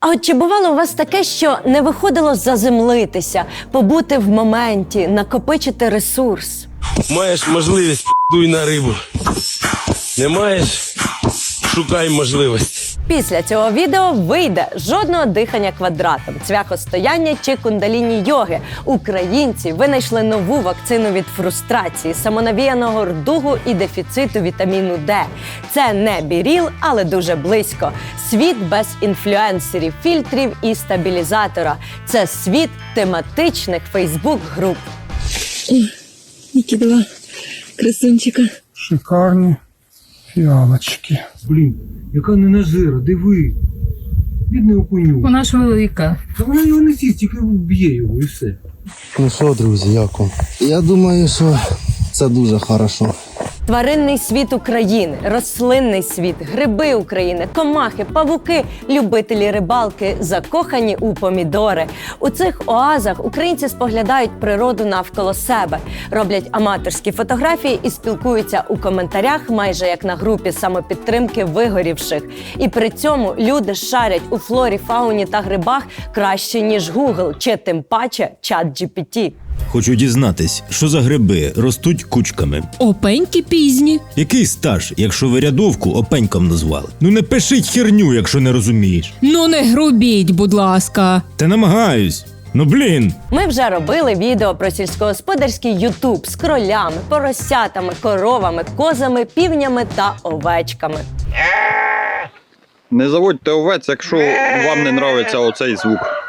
А от чи бувало у вас таке, що не виходило заземлитися, побути в моменті, накопичити ресурс? Маєш можливість дуй на рибу. Не маєш, шукай можливості. Після цього відео вийде жодного дихання квадратом, цвяхостояння чи кундаліні йоги. Українці винайшли нову вакцину від фрустрації, самонавіяного рдугу і дефіциту вітаміну Д. Це не біріл, але дуже близько. Світ без інфлюенсерів, фільтрів і стабілізатора. Це світ тематичних Фейсбук-груп. Які два красунчика. Шикарні фіалочки. Блін, яка ненажира, диви. Бідний окуню. Вона ж велика. Та вона його не з'їсть, тільки вб'є його і все. Ну що, друзі, як? Я думаю, що це дуже хорошо. Тваринний світ України, рослинний світ, гриби України, комахи, павуки, любителі рибалки, закохані у помідори. У цих оазах українці споглядають природу навколо себе, роблять аматорські фотографії і спілкуються у коментарях, майже як на групі самопідтримки вигорівших. І при цьому люди шарять у флорі, фауні та грибах краще ніж Google, чи тим паче чат GPT. Хочу дізнатись, що за гриби ростуть кучками. Опеньки пізні. Який стаж, якщо ви рядовку опеньком назвали? Ну не пишіть херню, якщо не розумієш. Ну не грубіть, будь ласка. Та намагаюсь. Ну блін. Ми вже робили відео про сільськогосподарський Ютуб з кролями, поросятами, коровами, козами, півнями та овечками. Не заводьте овець, якщо вам не нравиться оцей звук.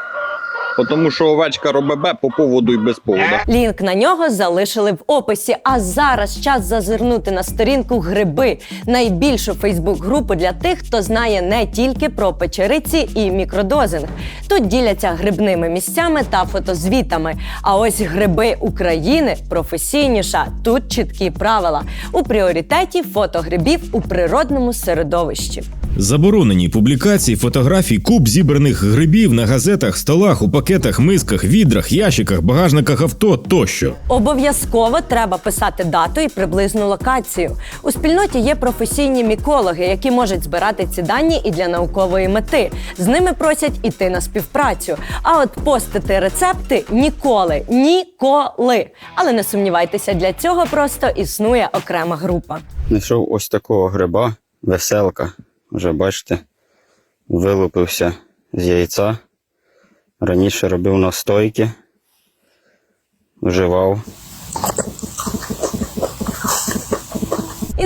Тому що овечка робить бе по поводу і без повода. Лінк на нього залишили в описі. А зараз час зазирнути на сторінку Гриби, найбільшу Фейсбук-групу для тих, хто знає не тільки про печериці і мікродозинг. Тут діляться грибними місцями та фотозвітами. А ось гриби України професійніша. Тут чіткі правила. У пріоритеті фото грибів у природному середовищі. Заборонені публікації фотографій куб зібраних грибів на газетах, столах, у пакетах, мисках, відрах, ящиках, багажниках авто тощо. Обов'язково треба писати дату і приблизну локацію. У спільноті є професійні мікологи, які можуть збирати ці дані і для наукової мети. З ними просять іти на співпрацю. А от постити рецепти ніколи, ніколи. Але не сумнівайтеся, для цього просто існує окрема група. Знайшов ось такого гриба, веселка. Вже бачите, вилупився з яйця. Раніше робив настойки, вживав.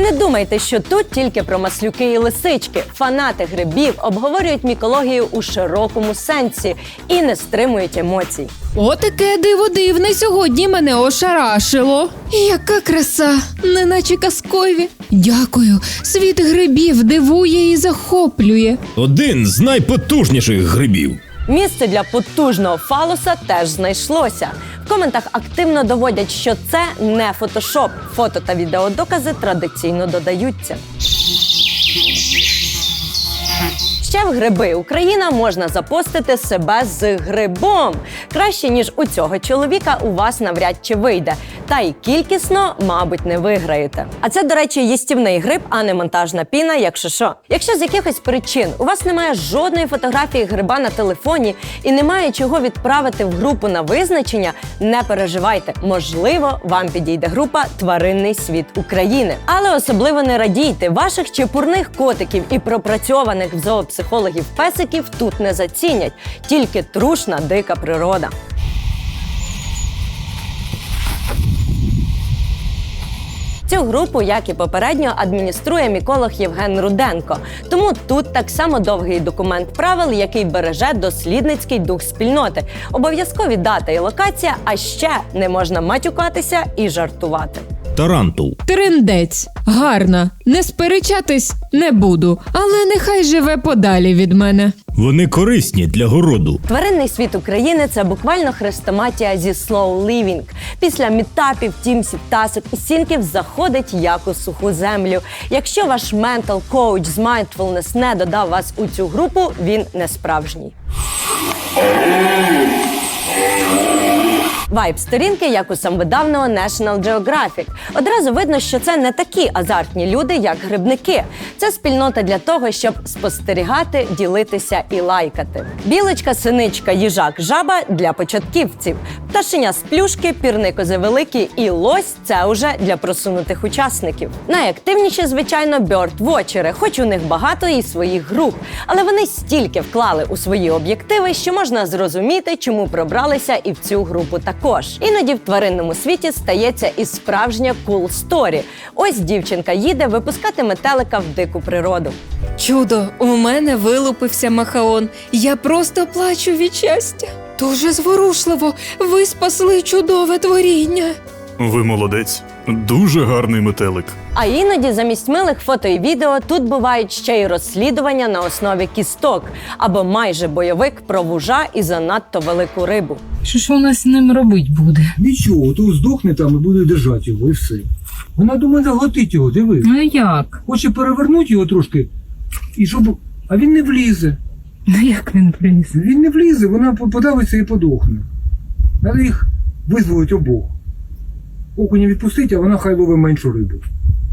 Не думайте, що тут тільки про маслюки і лисички. Фанати грибів обговорюють мікологію у широкому сенсі і не стримують емоцій. Отаке диво дивне сьогодні мене ошарашило. Яка краса, неначе казкові. Дякую. Світ грибів дивує і захоплює. Один з найпотужніших грибів. Місце для потужного фалоса теж знайшлося. В коментах активно доводять, що це не фотошоп. Фото та відеодокази традиційно додаються. Ще в гриби Україна можна запостити себе з грибом. Краще ніж у цього чоловіка у вас навряд чи вийде. Та й кількісно, мабуть, не виграєте. А це, до речі, їстівний гриб, а не монтажна піна, якщо що. Якщо з якихось причин у вас немає жодної фотографії гриба на телефоні і немає чого відправити в групу на визначення, не переживайте. Можливо, вам підійде група Тваринний світ України. Але особливо не радійте, ваших чепурних котиків і пропрацьованих в зоопсихологів песиків тут не зацінять, тільки трушна дика природа. Цю групу, як і попередньо, адмініструє міколог Євген Руденко. Тому тут так само довгий документ правил, який береже дослідницький дух спільноти. Обов'язкові дата і локація, а ще не можна матюкатися і жартувати. Тарантул. Трендець. Гарна. Не сперечатись не буду, але нехай живе подалі від мене. Вони корисні для городу. Тваринний світ України це буквально хрестоматія зі slow living. Після мітапів, тімсів, тасок і сінків заходить як у суху землю. Якщо ваш ментал коуч з mindfulness не додав вас у цю групу, він не справжній. Вайб сторінки, як у самовидавного National Geographic. Одразу видно, що це не такі азартні люди, як грибники. Це спільнота для того, щоб спостерігати, ділитися і лайкати. Білочка, синичка, їжак, жаба для початківців. Пташеня з плюшки, пірникози великі і лось це уже для просунутих учасників. Найактивніші, звичайно, бьорд-вочери, хоч у них багато і своїх груп, але вони стільки вклали у свої об'єктиви, що можна зрозуміти, чому пробралися і в цю групу також. Іноді в тваринному світі стається і справжня кул сторі. Ось дівчинка їде випускати метелика в дику природу. Чудо, у мене вилупився махаон. Я просто плачу від щастя. Дуже зворушливо. Ви спасли чудове творіння. Ви молодець. Дуже гарний метелик. А іноді замість милих фото і відео тут бувають ще й розслідування на основі кісток або майже бойовик про вужа і занадто велику рибу. Що ж вона з ним робить буде? Нічого, то здохне там і буде держати його, і все. Вона думає заглотить його, диви. Ну як? Хоче перевернути його трошки, і щоб. А він не влізе. Ну як він приніс? Він не влізе, вона подавиться і подохне. Треба їх визволити обох. Окуня відпустить, а вона хай ловить меншу рибу.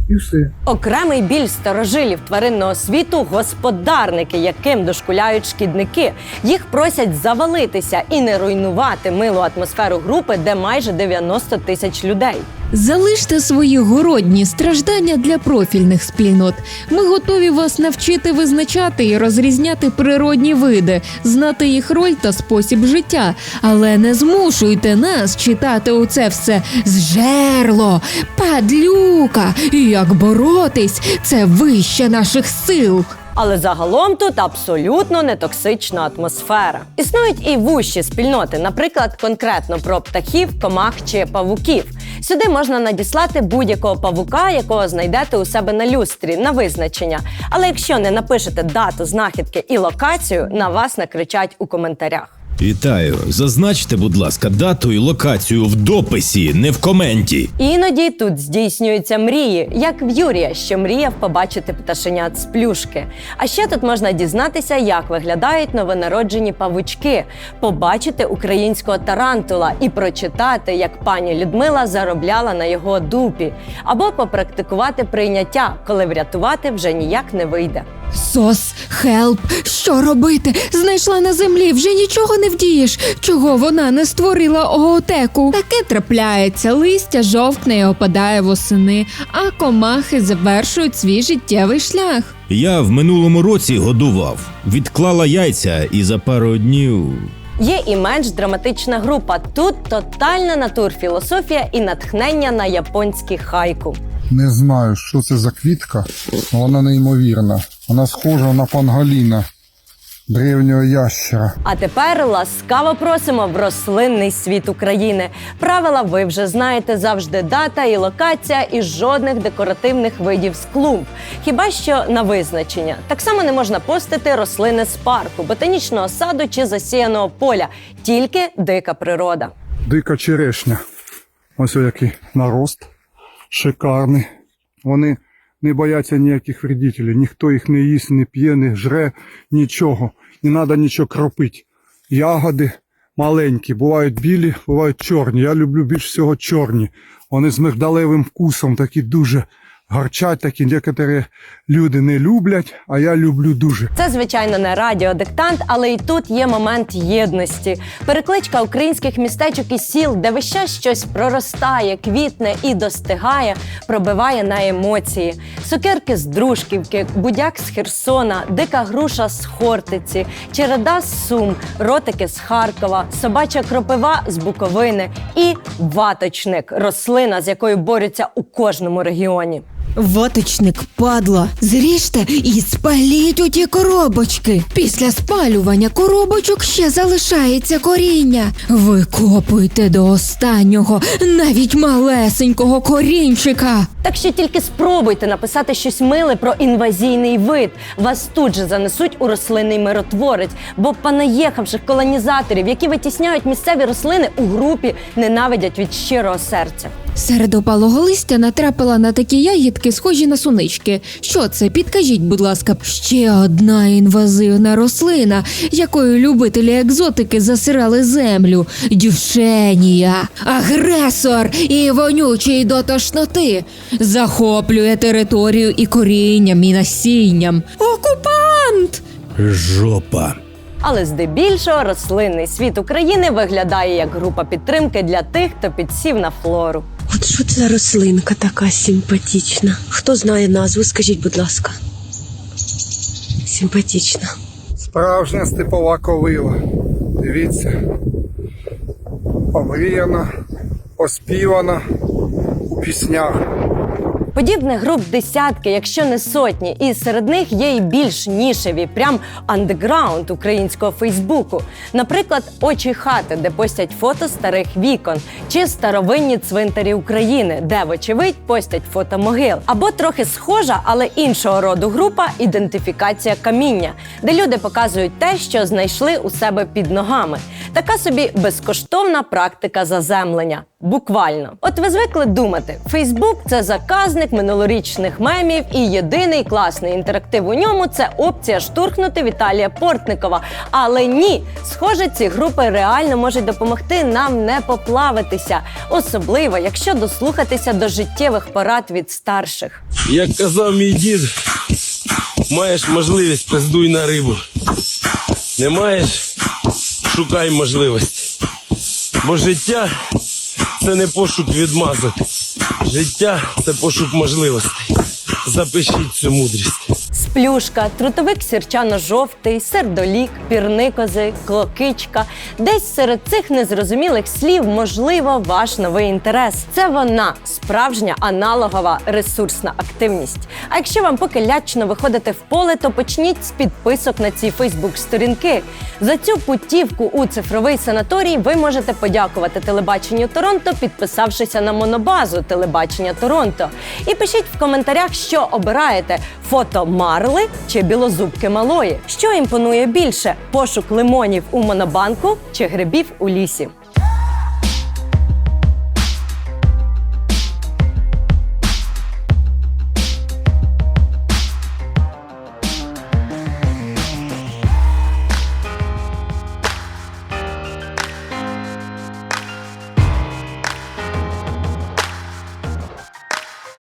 І все. Окремий біль старожилів тваринного світу господарники, яким дошкуляють шкідники. Їх просять завалитися і не руйнувати милу атмосферу групи, де майже 90 тисяч людей. Залиште свої городні страждання для профільних спільнот. Ми готові вас навчити визначати і розрізняти природні види, знати їх роль та спосіб життя. Але не змушуйте нас читати оце все з жерло, падлюка, і як боротись, це вище наших сил. Але загалом тут абсолютно нетоксична атмосфера. Існують і вущі спільноти, наприклад, конкретно про птахів, комах чи павуків. Сюди можна надіслати будь-якого павука, якого знайдете у себе на люстрі на визначення. Але якщо не напишете дату знахідки і локацію, на вас накричать у коментарях. Вітаю! Зазначте, будь ласка, дату і локацію в дописі, не в коменті. Іноді тут здійснюються мрії, як в Юрія, що мріяв побачити пташенят з плюшки. А ще тут можна дізнатися, як виглядають новонароджені павучки, побачити українського тарантула і прочитати, як пані Людмила заробляла на його дупі, або попрактикувати прийняття, коли врятувати вже ніяк не вийде. Сос, хелп, що робити? Знайшла на землі, вже нічого не вдієш. Чого вона не створила оотеку? Таке трапляється, листя жовтне і опадає восени, а комахи завершують свій життєвий шлях. Я в минулому році годував, відклала яйця і за пару днів. Є і менш драматична група. Тут тотальна натурфілософія і натхнення на японський хайку. Не знаю, що це за квітка, але вона неймовірна. Вона схожа на пангаліна древнього ящера. А тепер ласкаво просимо в рослинний світ України. Правила ви вже знаєте завжди дата і локація, і жодних декоративних видів з клумб. Хіба що на визначення. Так само не можна постити рослини з парку, ботанічного саду чи засіяного поля, тільки дика природа. Дика черешня. Ось який нарост. Шикарний. Вони не бояться ніяких вредителів. Ніхто їх не їсть, не п'є, не жре, нічого. Не треба нічого кропити. Ягоди маленькі, бувають білі, бувають чорні. Я люблю більш всього чорні. Вони з мигдалевим вкусом такі дуже гарчать, такі некоторі люди не люблять, а я люблю дуже. Це, звичайно, не радіодиктант, але і тут є момент єдності. Перекличка українських містечок і сіл, де весь щось проростає, квітне і достигає, пробиває на емоції. Сукерки з Дружківки, будяк з Херсона, дика груша з Хортиці, череда з Сум, ротики з Харкова, собача кропива з Буковини і ваточник рослина, з якою борються у кожному регіоні. Ваточник падла. Зріжте і спаліть у ті коробочки. Після спалювання коробочок ще залишається коріння. Викопуйте до останнього, навіть малесенького корінчика. Так що тільки спробуйте написати щось миле про інвазійний вид. Вас тут же занесуть у рослинний миротворець, бо понаїхавших колонізаторів, які витісняють місцеві рослини у групі, ненавидять від щирого серця. Серед опалого листя натрапила на такі ягідки, схожі на сунички. Що це? Підкажіть, будь ласка, ще одна інвазивна рослина, якою любителі екзотики засирали землю. Дюшенія, агресор і вонючий до тошноти. Захоплює територію і корінням, і насінням. Окупант! Жопа. Але здебільшого рослинний світ України виглядає як група підтримки для тих, хто підсів на флору. От що це за рослинка така симпатична? Хто знає назву, скажіть, будь ласка. Симпатична. Справжня степова ковила. Дивіться. Омріяна, оспівана у піснях. Подібних груп десятки, якщо не сотні, і серед них є і більш нішеві, прям андеграунд українського Фейсбуку. Наприклад, очі хати, де постять фото старих вікон, чи старовинні цвинтарі України, де, вочевидь, постять фото могил. Або трохи схожа, але іншого роду група ідентифікація каміння, де люди показують те, що знайшли у себе під ногами. Така собі безкоштовна практика заземлення. Буквально, от ви звикли думати, Фейсбук це заказник минулорічних мемів, і єдиний класний інтерактив у ньому це опція штурхнути Віталія Портникова. Але ні, схоже, ці групи реально можуть допомогти нам не поплавитися, особливо якщо дослухатися до життєвих порад від старших. Як казав мій дід, маєш можливість, пиздуй на рибу. Не маєш, шукай можливості. Бо життя це не пошук відмазок. Життя це пошук можливостей. Запишіть цю мудрість. Сплюшка, трутовик сірчано-жовтий, сердолік, пірникози, клокичка. Десь серед цих незрозумілих слів можливо ваш новий інтерес. Це вона справжня аналогова ресурсна активність. А якщо вам поки лячно виходити в поле, то почніть з підписок на ці Фейсбук-сторінки. За цю путівку у цифровий санаторій ви можете подякувати телебаченню Торонто, підписавшися на монобазу телебачення Торонто. І пишіть в коментарях, що обираєте фото марли чи білозубки малої. Що імпонує більше: пошук лимонів у монобанку чи грибів у лісі.